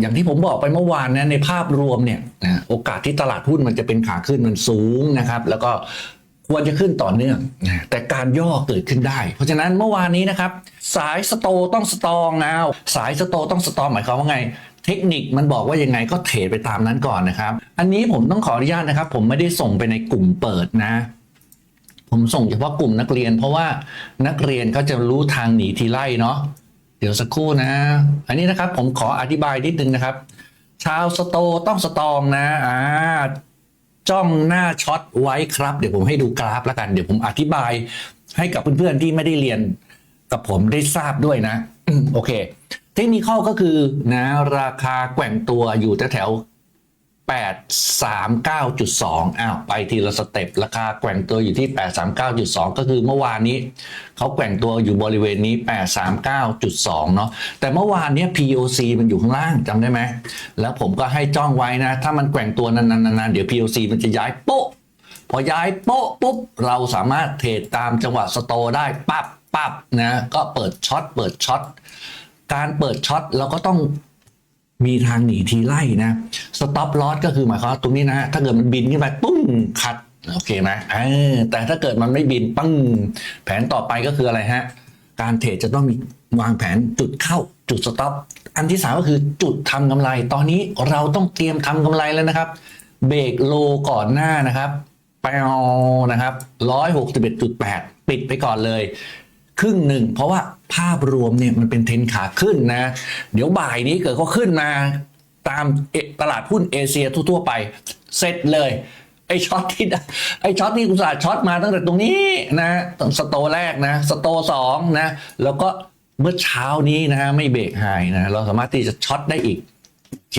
อย่างที่ผมบอกไปเมื่อวานนะในภาพรวมเนี่ยนะโอกาสที่ตลาดหุ้นมันจะเป็นขาขึ้นมันสูงนะครับ แล้วก็ควรจะขึ้นต่อเนื่อง แต่การย่อเกิดขึ้นได้ เพราะฉะนั้นเมื่อวานนี้นะครับ สายสโตต้องสตองนะสายสโตต้องสตองหมายความว่าไง เทคนิคมันบอกว่ายังไงก็เทรดไปตามนั้นก่อนนะครับ อันนี้ผมต้องขออนุญาตนะครับ ผมไม่ได้ส่งไปในกลุ่มเปิดนะ ผมส่งเฉพาะกลุ่มนักเรียน เพราะว่านักเรียนก็จะรู้ทางหนีทีไล่เนาะ เดี๋ยวสักครู่นะ อันนี้นะครับผมขออธิบายนิดนึงนะครับ ชาวสโตต้องสตองนะอ่าจ้องหน้าช็อตไว้ครับ เดี๋ยวผมให้ดูกราฟแล้วกัน เดี๋ยวผมอธิบายให้กับเพื่อนๆที่ไม่ได้เรียนกับผมได้ทราบด้วยนะ โอเค เทคนิคก็คือนะราคาแกว่งตัวอยู่แถว 839.2อ้าวไปทีละสเต็ปราคาแกว่งตัวอยู่ที่ 839.2 ก็คือเมื่อวานนี้เขาแกว่งตัวอยู่บริเวณนี้ 839.2 เนาะแต่เมื่อวานนี้ POC มันอยู่ข้างล่างจำได้ไหม แล้วผมก็ให้จ้องไว้นะ ถ้ามันแกว่งตัวนานๆๆๆเดี๋ยว POC มันจะย้ายโป๊ะ พอย้ายโป๊ะปุ๊บ เราสามารถเทรดตามจังหวะสโตได้ปั๊บปั๊บนะก็เปิดช็อตเปิดช็อตการเปิดช็อตเราก็ต้อง มีทางหนีทีไล่นะสต็อปลอสก็คือหมายความว่าตรงนี้นะถ้าเกิดมันบินขึ้นไปปุ้งคัดโอเคไหมเออแต่ถ้าเกิดมันไม่บินปังแผนต่อไปก็คืออะไรฮะ การเทรดจะต้องมีวางแผนจุดเข้าจุดสต็อปอันที่สามก็คือจุดทำกำไร ตอนนี้เราต้องเตรียมทำกำไรแล้วนะครับ เบรกโลก่อนหน้านะครับแปวนะครับร้อยหกสิบเอ็ดจุดแปดปิดไปก่อนเลย ครึ่งหนึ่ง เพราะว่าภาพรวมเนี่ยมันเป็นเทรนขาขึ้นนะ เดี๋ยวบ่ายนี้เกิดเขาขึ้นมา ตามตลาดหุ้นเอเชียทั่วๆไป เสร็จเลยไอช็อตที่ไอช็อตที่อุตสาห์ช็อตมาตั้งแต่ตรงนี้นะสโตแรกนะ สโตสองนะ แล้วก็เมื่อเช้านี้นะฮะไม่เบรกไฮนะ เราสามารถที่จะช็อตได้อีกโอเค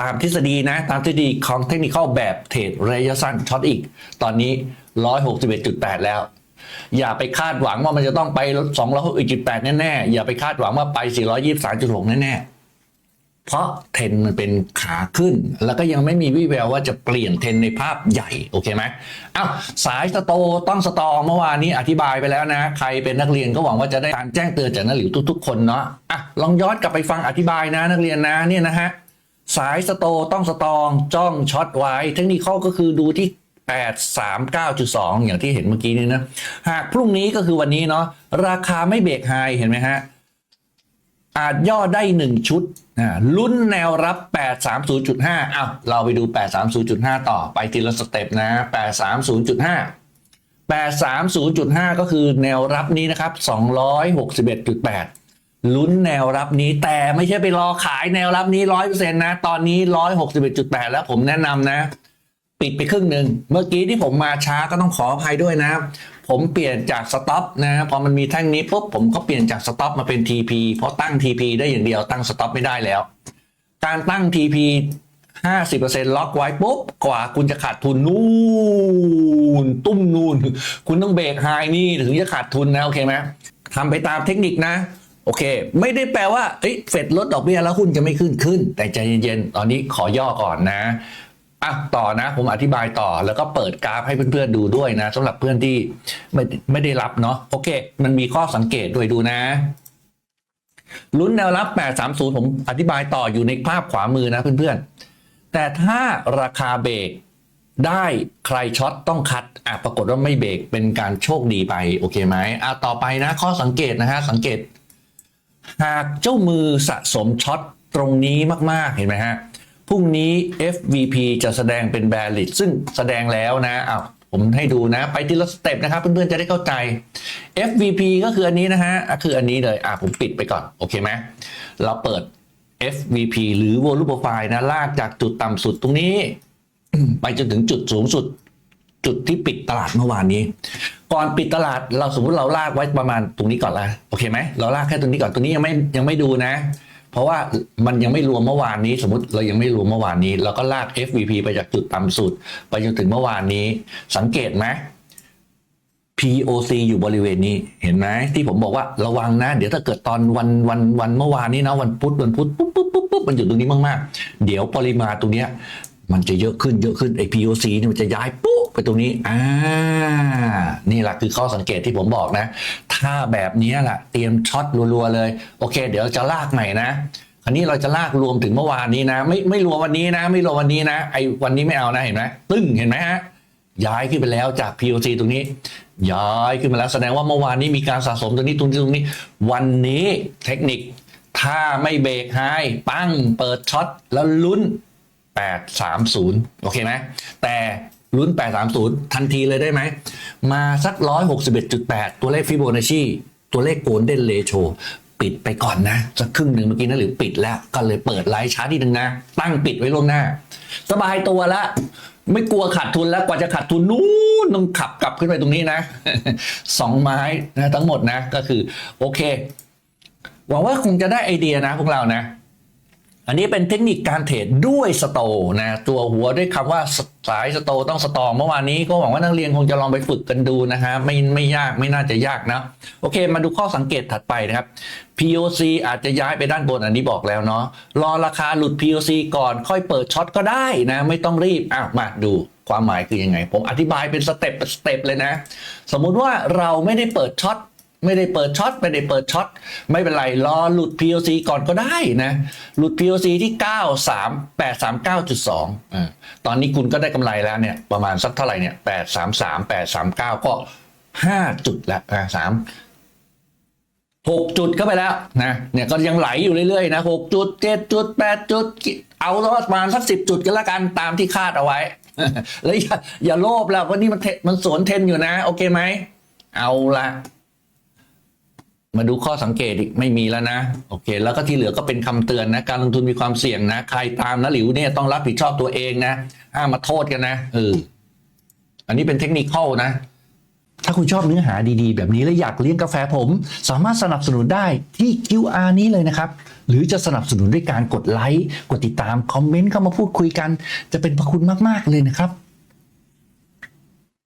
ตามทฤษฎีนะ ตามทฤษฎีของเทคนิคแบบเทรดระยะสั้นช็อตอีก ตอนนี้ 161.8 แล้ว อย่าไปคาดหวังว่ามันจะต้องไป 261.8แน่ๆ อย่าไปคาดหวังว่าไป 423.6 แน่ๆ เพราะเทรนมันเป็นขาขึ้น แล้วก็ยังไม่มีวี่แววว่าจะเปลี่ยนเทรนในภาพใหญ่ โอเคไหมอ้าวสายสโตต้องสตอเมื่อวานนี้อธิบายไปแล้วนะ ใครเป็นนักเรียนก็หวังว่าจะได้การแจ้งเตือนจากนักหลิวทุกๆ คนเนาะอะลองย้อนกลับไปฟังอธิบายนะนักเรียนนะเนี่ยนะฮะสายสโตต้องสตองจ้องช็อตไว้ เทคนิคข้อก็คือดูที่ 839.2 อย่างที่เห็นเมื่อกี้นี้นะ หากพรุ่งนี้ก็คือวันนี้เนาะราคาไม่เบรกไฮเห็นไหมฮะ อาจย่อได้ 1 ชุดอ่าลุ้นแนวรับ 830.5อ้าวเราไปดู 830.5 ต่อไปทีละสเต็ปนะ 830.5 830.5 ก็คือแนวรับนี้นะครับ 261.8 ลุ้นแนวรับนี้แต่ไม่ใช่ไปรอขายแนวรับนี้ 100%นะ ตอนนี้ 161.8 แล้วผมแนะนำนะ ปิดไปครึ่งหนึ่งเมื่อกี้ที่ผมมาช้าก็ต้องขออภัยด้วยนะผมเปลี่ยนจากสต็อปนะพอมันมีแท่งนี้ปุ๊บผมก็เปลี่ยนจากสต็อปมาเป็น TP เพราะตั้ง TP ได้อย่างเดียวตั้งสต็อปไม่ได้แล้ว การตั้ง TP 50%ล็อกไว้ปุ๊บกว่าคุณจะขาดทุนนู่นตุ้มนู่นคุณต้องเบรกไฮนี่ถึงจะขาดทุนนะโอเคไหมทำไปตามเทคนิคนะ โอเค ไม่ได้แปลว่าเอ้ยเฟดลดดอกเบี้ยแล้วหุ้นจะไม่ขึ้นขึ้น แต่ใจเย็นๆตอนนี้ขอย่อก่อนนะ อะต่อนะผมอธิบายต่อแล้วก็เปิดกราฟให้เพื่อนๆดูด้วยนะสำหรับเพื่อนที่ไม่ไม่ได้รับเนาะโอเค มันมีข้อสังเกตด้วยดูนะลุ้นแนวรับ 830 ผมอธิบายต่ออยู่ในภาพขวามือนะเพื่อนๆ แต่ถ้าราคาเบรกได้ใครช็อตต้องคัดอะปรากฏว่าไม่เบรกเป็นการโชคดีไปโอเคไหมอะต่อไปนะข้อสังเกตนะฮะสังเกต หากเจ้ามือสะสมช็อตตรงนี้มากๆเห็นไหมฮะ รุ่งนี้ FVP จะแสดงเป็น bearish ซึ่งแสดงแล้วนะอ้าวผมให้ดูนะ ไปทีละสเต็ปนะครับ เพื่อนๆ จะได้เข้าใจ FVP ก็คืออันนี้นะฮะอะคืออันนี้เลยอะผมปิดไปก่อน โอเคไหมเราเปิด FVP หรือ volume profile นะ ลากจากจุดต่ำสุดตรงนี้ ไปจนถึงจุดสูงสุด จุดที่ปิดตลาดเมื่อวานนี้ ก่อนปิดตลาดเราสมมติเราลากไว้ประมาณตรงนี้ก่อนละโอเคไหมเราลากแค่ตรงนี้ก่อนตรงนี้ยังไม่ยังไม่ดูนะ เพราะว่ามันยังไม่รวมเมื่อวานนี้ สมมติเรายังไม่รวมเมื่อวานนี้เราก็ลาก FVP ไปจากจุดต่ำสุด ไปจนถึงเมื่อวานนี้ สังเกตไหม POC อยู่บริเวณนี้เห็นไหมที่ผมบอกว่าระวังนะ เดี๋ยวถ้าเกิดตอนวันวันวันเมื่อวานนี้นะวันพุธวันพุธปุ๊บปุ๊บปุ๊บปุ๊บมันอยู่ตรงนี้มากๆ เดี๋ยวปริมาณตรงเนี้ยมันจะเยอะขึ้นเยอะขึ้นไอ้ POC เนี่ยมันจะย้ายปุ๊บไปตรงนี้อ่านี่แหละคือข้อสังเกตที่ผมบอกนะ ถ้าแบบนี้แหละเตรียมช็อตรัวๆเลย โอเค เดี๋ยวจะลากใหม่นะคราวนี้เราจะลากรวมถึงเมื่อวานนี้นะ ไม่ไม่รวมวันนี้นะ ไม่รวมวันนี้นะไอ้วันนี้ไม่เอานะเห็นไหมตึ้งเห็นไหมฮะย้ายขึ้นไปแล้วจาก POC ตรงนี้ ย้ายขึ้นมาแล้วแสดงว่าเมื่อวานนี้มีการสะสมตรงนี้ตรงนี้ตรงนี้ วันนี้เทคนิคถ้าไม่เบรกไฮปั้งเปิดช็อตแล้วลุ้น 830 โอเคไหมแต่ลุ้น 830 ทันทีเลยได้ไหม มาสัก 161.8 ตัวเลขฟิโบนัชชีตัวเลขโกลเด้นเลโชปิดไปก่อนนะ สักครึ่งหนึ่งเมื่อกี้นะหรือปิดแล้วก็เลยเปิดไลฟ์ช้าทีหนึ่งนะ ตั้งปิดไว้ล่วงหน้า สบายตัวล้วไม่กลัวขาดทุนแล้วกว่าจะขาดทุนนู้นต้องขับกลับขึ้นไปตรงนี้นะสองไม้นะทั้งหมดนะก็คือ โอเคหวังว่าคงจะได้ไอเดียนะพวกเรานะ อันนี้เป็นเทคนิคการเทรดด้วยสโตนะตัวหัวด้วยคำว่าสายสโตต้องสตองเมื่อวานนี้ก็หวังว่านักเรียนคงจะลองไปฝึกกันดูนะฮะไม่ไม่ยากไม่น่าจะยากนะ โอเค มาดูข้อสังเกตถัดไปนะครับ POC อาจจะย้ายไปด้านบนอันนี้บอกแล้วเนาะรอราคาหลุด POC ก่อนค่อยเปิดช็อตก็ได้นะไม่ต้องรีบอ้าวมาดูความหมายคือยังไง ผมอธิบายเป็นสเต็ปสเต็ปเลยนะ สมมุติว่าเราไม่ได้เปิดช็อต ไม่ได้เปิดช็อตไม่ได้เปิดช็อตไม่เป็นไรรอหลุด POC ก่อนก็ได้นะ หลุด POC ที่ 93839.2อ่าตอนนี้คุณก็ได้กำไรแล้วเนี่ยประมาณสักเท่าไหร่เนี่ย833 839 ก็ 5 จุดแล้วอ่าสามหกจุดเข้าไปแล้วนะเนี่ยก็ยังไหลอยู่เรื่อยๆนะหกจุดเจ็ดจุดแปดจุดเอาประมาณสักสิบจุดกันละกันตามที่คาดเอาไว้ แล้วอย่าอย่าโลภแล้วเพราะนี่มันเทมันสวนเทนอยู่นะ โอเคไหม เอาละ มาดูข้อสังเกตอีกไม่มีแล้วนะ โอเค แล้วก็ที่เหลือก็เป็นคำเตือนนะ การลงทุนมีความเสี่ยงนะ ใครตามนะหลิวเนี่ยต้องรับผิดชอบตัวเองนะห้ามมาโทษกันนะเอออันนี้เป็นเทคนิคเข้านะ ถ้าคุณชอบเนื้อหาดีๆ แบบนี้และอยากเลี้ยงกาแฟผม สามารถสนับสนุนได้ที่ QR นี้เลยนะครับ หรือจะสนับสนุนด้วยการกดไลค์กดติดตามคอมเมนต์เข้ามาพูดคุยกัน จะเป็นพระคุณมากๆเลยนะครับ